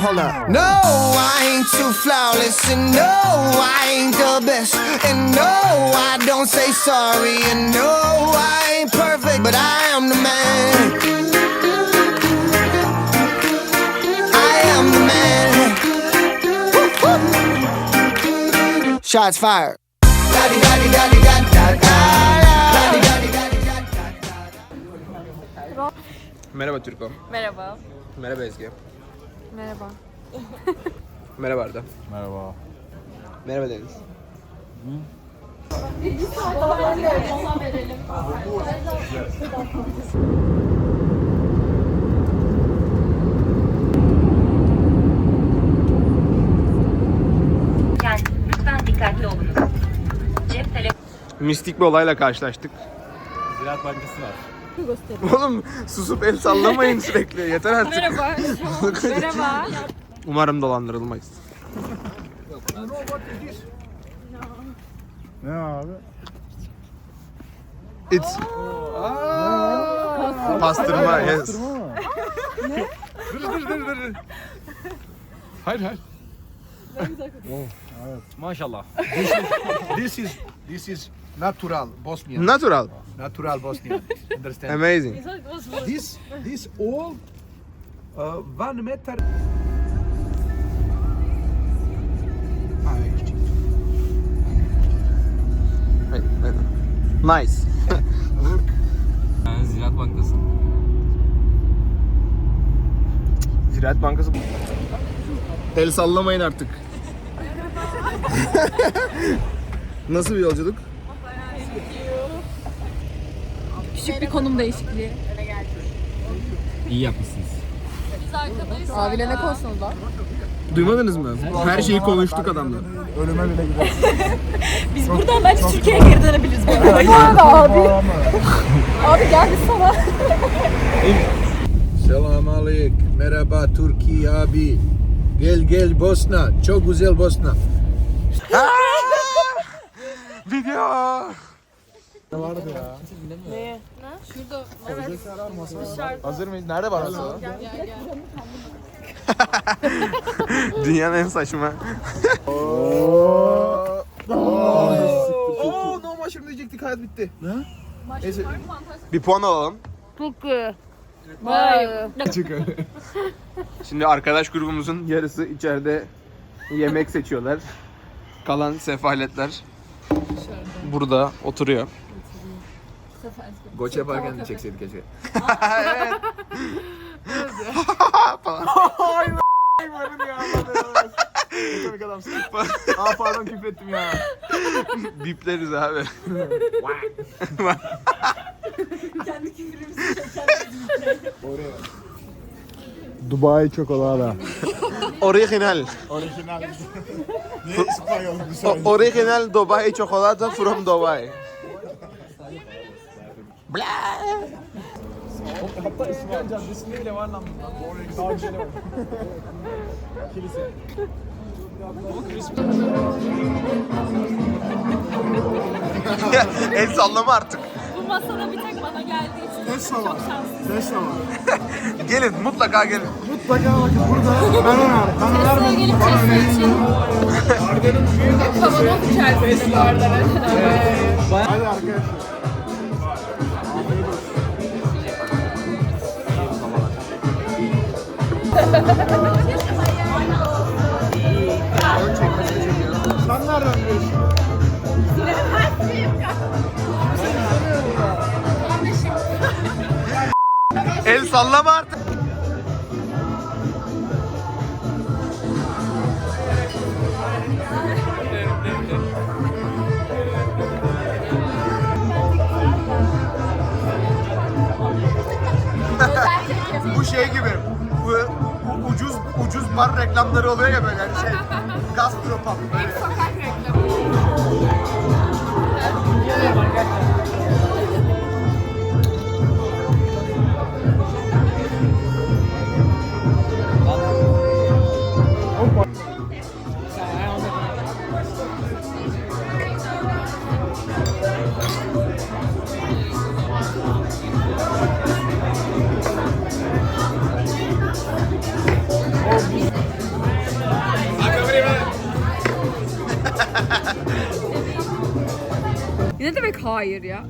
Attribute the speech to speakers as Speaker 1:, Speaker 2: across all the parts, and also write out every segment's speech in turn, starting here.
Speaker 1: Hold up. No, I ain't too flawless, and no, I ain't the best, and no, I don't say sorry, and no, I ain't perfect, but I am the man. I am the man. Woo, woo. Shots fired.
Speaker 2: Merhaba Türko.
Speaker 3: Merhaba.
Speaker 2: Merhaba Ezgi.
Speaker 3: Merhaba.
Speaker 2: Merhaba Arda.
Speaker 4: Merhaba.
Speaker 2: Merhaba Deniz.
Speaker 5: Yani lütfen dikkatli olunuz. Cep telefonu
Speaker 2: Mistik bir olayla karşılaştık.
Speaker 4: Ziraat Bankası var.
Speaker 2: Oğlum susup el sallamayın sürekli. Yeter artık.
Speaker 3: Merhaba. Merhaba.
Speaker 2: Umarım dolandırılmayız.
Speaker 4: Ne abi?
Speaker 2: It's pastırma. Yes.
Speaker 4: Dur dur dur dur. Hayır hayır. Maşallah.
Speaker 6: This is this is natural Bosnian.
Speaker 2: Natural.
Speaker 6: natural Bosnian. Understand?
Speaker 2: Amazing.
Speaker 6: this this all uh, one meter.
Speaker 2: Wait, wait. Nice.
Speaker 4: Yani Ziraat Bankası.
Speaker 2: Ziraat Bankası. El sallamayın artık. Nasıl bir yolculuk?
Speaker 3: Küçük bir konum değişikliği.
Speaker 4: İyi yapmışsınız.
Speaker 3: Abiyle ne konuştunuz lan?
Speaker 2: Duymadınız mı? Her şeyi konuştuk adamla.
Speaker 3: Biz buradan bence Türkiye'ye geri dönebiliriz bu arada. Bu arada abi. abi geldi sana.
Speaker 6: Selam aleyküm. Merhaba Türkiye abi. Gel gel Bosna. Çok güzel Bosna.
Speaker 2: Video.
Speaker 4: Hazır mıyız? Nerede var aslında?
Speaker 2: Dünyanın en saçma.
Speaker 6: Oo no maçım diyecektik hayat bitti.
Speaker 2: Bir puan alalım.
Speaker 3: Vay.
Speaker 2: Şimdi arkadaş grubumuzun yarısı içeride yemek seçiyorlar. Kalan sefaletler burada oturuyor.
Speaker 6: Goç yaparken de çekseydik keşke.
Speaker 4: Komik adamsın. Aa pardon küfrettim ya.
Speaker 2: Bipleriz abi.
Speaker 4: Dubai çikolata.
Speaker 2: Original.
Speaker 4: Orijinal. Niye İspanyol
Speaker 2: O- original Dubai çikolata from Dubai.
Speaker 4: Hatta İsmail Caddesi'nde bile var lan bundan. Bir şey var. Kilise.
Speaker 2: El sallama artık.
Speaker 3: Bu masada bir tek bana geldiği için
Speaker 4: Tesla var. Tesla var.
Speaker 2: Gelin mutlaka gelin.
Speaker 4: Mutlaka bakın burada ben öner. Ben
Speaker 3: Tesla'ya gelip Tesla için kavanoz içerisinde bu arada.
Speaker 4: Hadi arkadaşlar.
Speaker 2: El sallama artık. Bu şey gibi. Ucuz bar reklamları oluyor ya böyle şey. Gastropub böyle.
Speaker 3: demek hayır ya?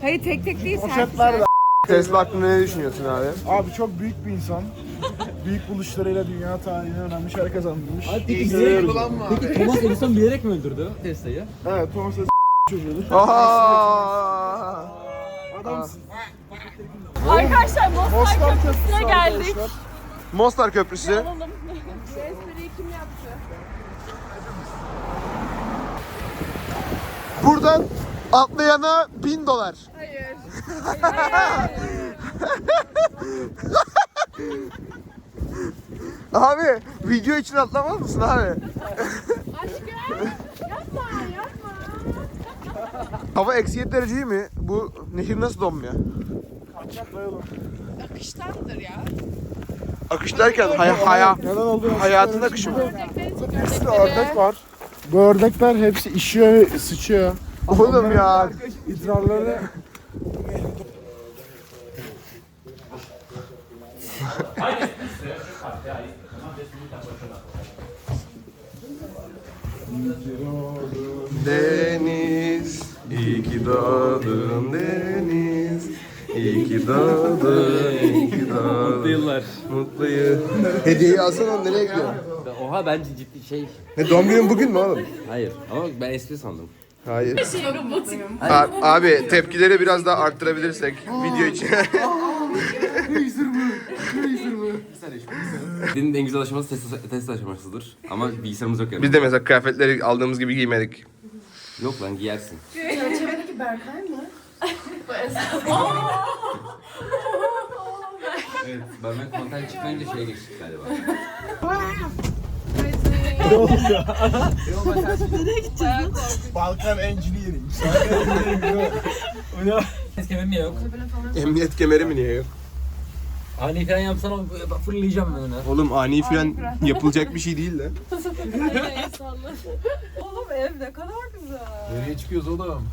Speaker 3: Hayır tek tek değil
Speaker 2: Poşetler de Tesla hakkında ne düşünüyorsun abi?
Speaker 7: Abi çok büyük bir insan. büyük buluşlarıyla dünya tarihine önemli şeyler kazandırmış.
Speaker 4: Peki,
Speaker 7: Seviyoruz
Speaker 4: peki Thomas Edison bilerek mi öldürdü Tesla'yı?
Speaker 7: Evet Thomas Edison çocuğudur.
Speaker 2: Aa!
Speaker 7: Adamsın.
Speaker 3: Arkadaşlar Mostar Köprüsü'ne
Speaker 7: Köprüsü
Speaker 3: geldik.
Speaker 2: Mostar Köprüsü.
Speaker 3: Alalım. Bu espriyi kim yaptı?
Speaker 2: Buradan atlayana 1000 dolar.
Speaker 3: Hayır.
Speaker 2: Abi video için atlamaz mısın abi?
Speaker 3: Aşkım yapma yapma.
Speaker 2: Hava eksi 7 derece değil mi? Bu nehir nasıl donmuyor?
Speaker 7: Kaçak dayalım.
Speaker 3: Akıştandır ya.
Speaker 2: Akış derken hay haya hayatın akışı mı?
Speaker 7: Bir sürü ördek var. Bu ördekler hepsi işiyor ve sıçıyor.
Speaker 2: Oğlum ya.
Speaker 7: İdrarları
Speaker 2: Deniz, iyi ki doğdun Deniz. İyi ki doğdun, iyi ki doğdun.
Speaker 4: Yıllar.
Speaker 2: Mutluyum. Hediyeyi alsana nereye gidiyor?
Speaker 8: Oha bence ciddi şey.
Speaker 2: Ne doğum günün bugün mü oğlum?
Speaker 8: Hayır ama ben espri sandım.
Speaker 2: Hayır. A- abi tepkileri biraz daha arttırabilirsek video için.
Speaker 8: Benim en güzel aşaması Tesla, Tesla aşamasıdır. Ama bilgisayarımız yok yani.
Speaker 2: Biz de mesela kıyafetleri aldığımız gibi giymedik.
Speaker 8: Yok lan giyersin. evet, ben ben konten çıkmayınca şeye geçtik galiba.
Speaker 7: Balkan Engineering.
Speaker 4: Eskemem yok.
Speaker 2: Emniyet kemeri mi niye yok?
Speaker 4: Ani fren yapsana fırlayacağım ben ona.
Speaker 2: Oğlum ani fren yapılacak bir şey değil de.
Speaker 3: Oğlum ev ne kadar güzel.
Speaker 6: Nereye çıkıyoruz oğlum?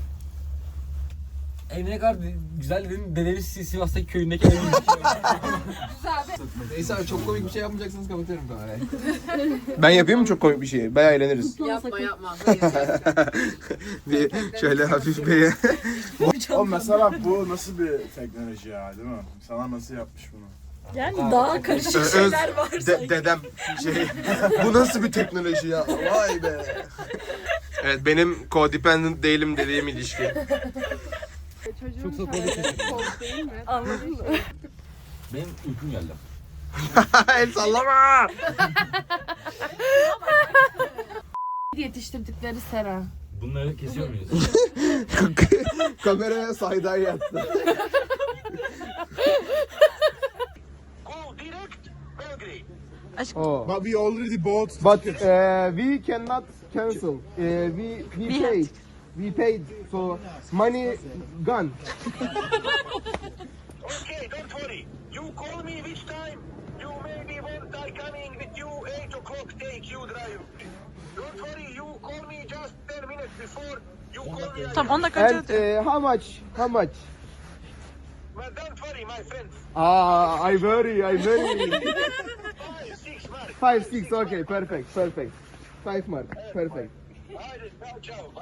Speaker 4: Ev ne kadar güzel dedin. Dedemiz Sivas'taki köyündeki ev.
Speaker 6: Neyse abi çok komik bir şey yapmayacaksınız kapatıyorum kamerayı.
Speaker 2: Ben yapayım mı çok komik bir şey? Bayağı eğleniriz.
Speaker 3: Yapma yapma.
Speaker 2: bir şöyle hafif bir...
Speaker 7: Oğlum mesela bu nasıl bir teknoloji ya değil mi? Sana nasıl yapmış bunu?
Speaker 3: Yani daha karışık
Speaker 2: Öz-
Speaker 3: şeyler var
Speaker 2: De-
Speaker 3: sanki.
Speaker 2: dedem şey... Bu nasıl bir teknoloji ya? Vay be. Evet benim codependent değilim dediğim ilişki.
Speaker 4: Çok sopalı
Speaker 3: Anladın mı?
Speaker 8: Benim uykum geldi.
Speaker 2: El sallama.
Speaker 3: Yetiştirdikleri Sera.
Speaker 8: Bunları kesiyor muyuz?
Speaker 2: Kameraya sayday yattı. Oh.
Speaker 7: But we already bought
Speaker 2: But uh, we cannot cancel. Uh, we we paid. We paid. So money gone.
Speaker 9: Okay, don't worry. You call me which time. You maybe want I coming with you 8 o'clock take you drive. Don't worry, you call me just 10 minutes before. You call me.
Speaker 3: Tamam 10 dakika
Speaker 2: And uh, how much? How much?
Speaker 9: But don't worry, my friend.
Speaker 2: Ah, I worry. I worry.
Speaker 9: 5, 6 mark.
Speaker 2: Five six. Okay, perfect, perfect. Five mark. Perfect.
Speaker 9: Haydi.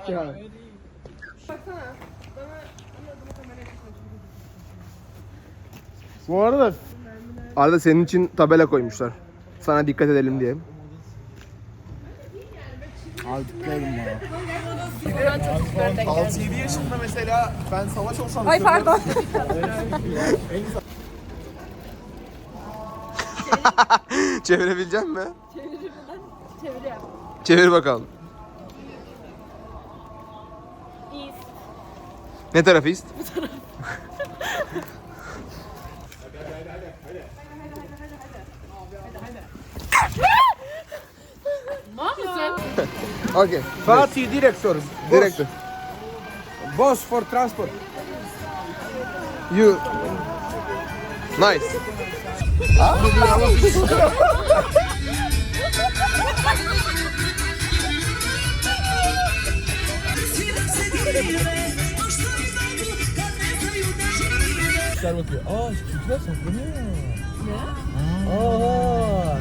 Speaker 9: Bye.
Speaker 2: Ya.
Speaker 7: Bu arada
Speaker 2: Arada senin için tabela koymuşlar. Sana dikkat edelim diye.
Speaker 7: aldıklarım var.
Speaker 2: 6-7 yaşında mesela ben savaş olsam
Speaker 3: Ay pardon.
Speaker 2: Çevirebilecek mi?
Speaker 3: Çevir yap.
Speaker 2: Çevir bakalım. Ne tarafı ist? Okay. Fatih direktör. Direktör. Boss for transport. You. Nice.
Speaker 4: bakıyor. Aa çocuklar saklanıyor.
Speaker 6: Oh.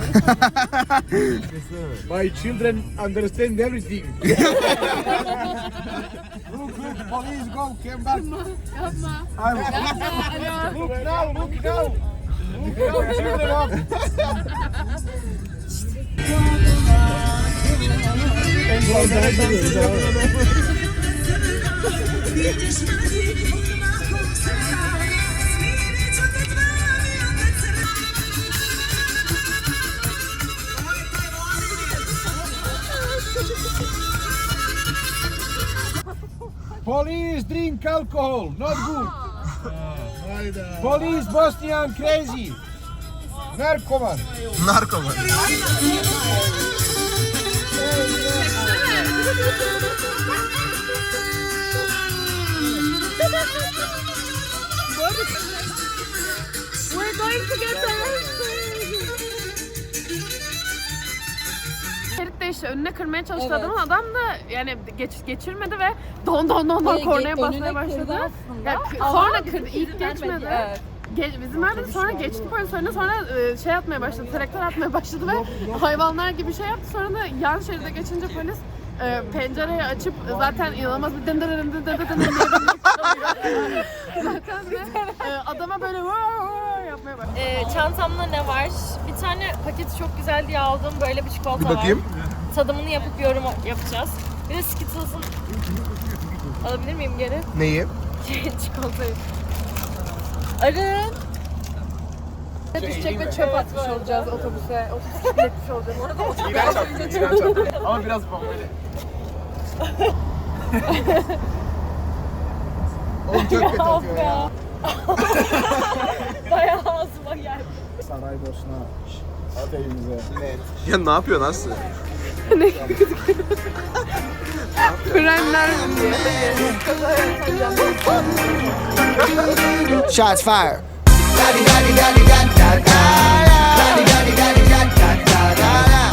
Speaker 6: My children understand everything. look, look, police go, came back. I'm- Look now, look now. Look now, children up. Police drink alcohol, not good. Police Bosnian crazy. Narkoman.
Speaker 2: Narkoman.
Speaker 3: We're going to de işte önüne kırmaya çalıştı
Speaker 10: Evet.
Speaker 3: adamın. Adam da yani geç, geçirmedi ve don don don don
Speaker 10: Böyle
Speaker 3: kornaya
Speaker 10: ge-
Speaker 3: basmaya
Speaker 10: kırdı
Speaker 3: başladı.
Speaker 10: aslında.
Speaker 3: Ya, kı-
Speaker 10: Ama
Speaker 3: sonra
Speaker 10: biz
Speaker 3: kırdı. İlk geçmedi.
Speaker 10: Evet.
Speaker 3: Ge bizim vermedi sonra geçti polis önüne sonra e, şey atmaya başladı, selektör atmaya başladı ve hayvanlar gibi şey yaptı. Sonra da yan şeride geçince polis e, pencereyi açıp zaten inanılmaz bir dındır dındır dındır dındır diye bir Zaten de e, adama böyle "Vaa, vaa" yapmaya başladı.
Speaker 10: Ee, çantamda ne var? Bir tane paketi çok güzel diye aldığım böyle bir çikolata
Speaker 2: Bir bakayım.
Speaker 10: var. Tadımını yapıp yorum yapacağız. Bir de Skittles'ın alabilir miyim geri?
Speaker 2: Neyi?
Speaker 10: Çikolatayı. Arın.
Speaker 3: Düşecek ve çöp atmış olacağız otobüse. Otobüse etmiş olacağız. Orada otobüse
Speaker 4: İğrenç yaptı, iğrenç yaptı. Ama biraz bombeli.
Speaker 2: Oğlum çok kötü atıyor ya.
Speaker 10: Bayağı ağzıma geldi.
Speaker 4: Saraybosna Ateyimize. Net.
Speaker 2: Ya ne yapıyorsun Aslı?
Speaker 3: ne Frenler diye.
Speaker 1: Shots fire. Daddy daddy daddy daddy daddy daddy daddy daddy daddy daddy daddy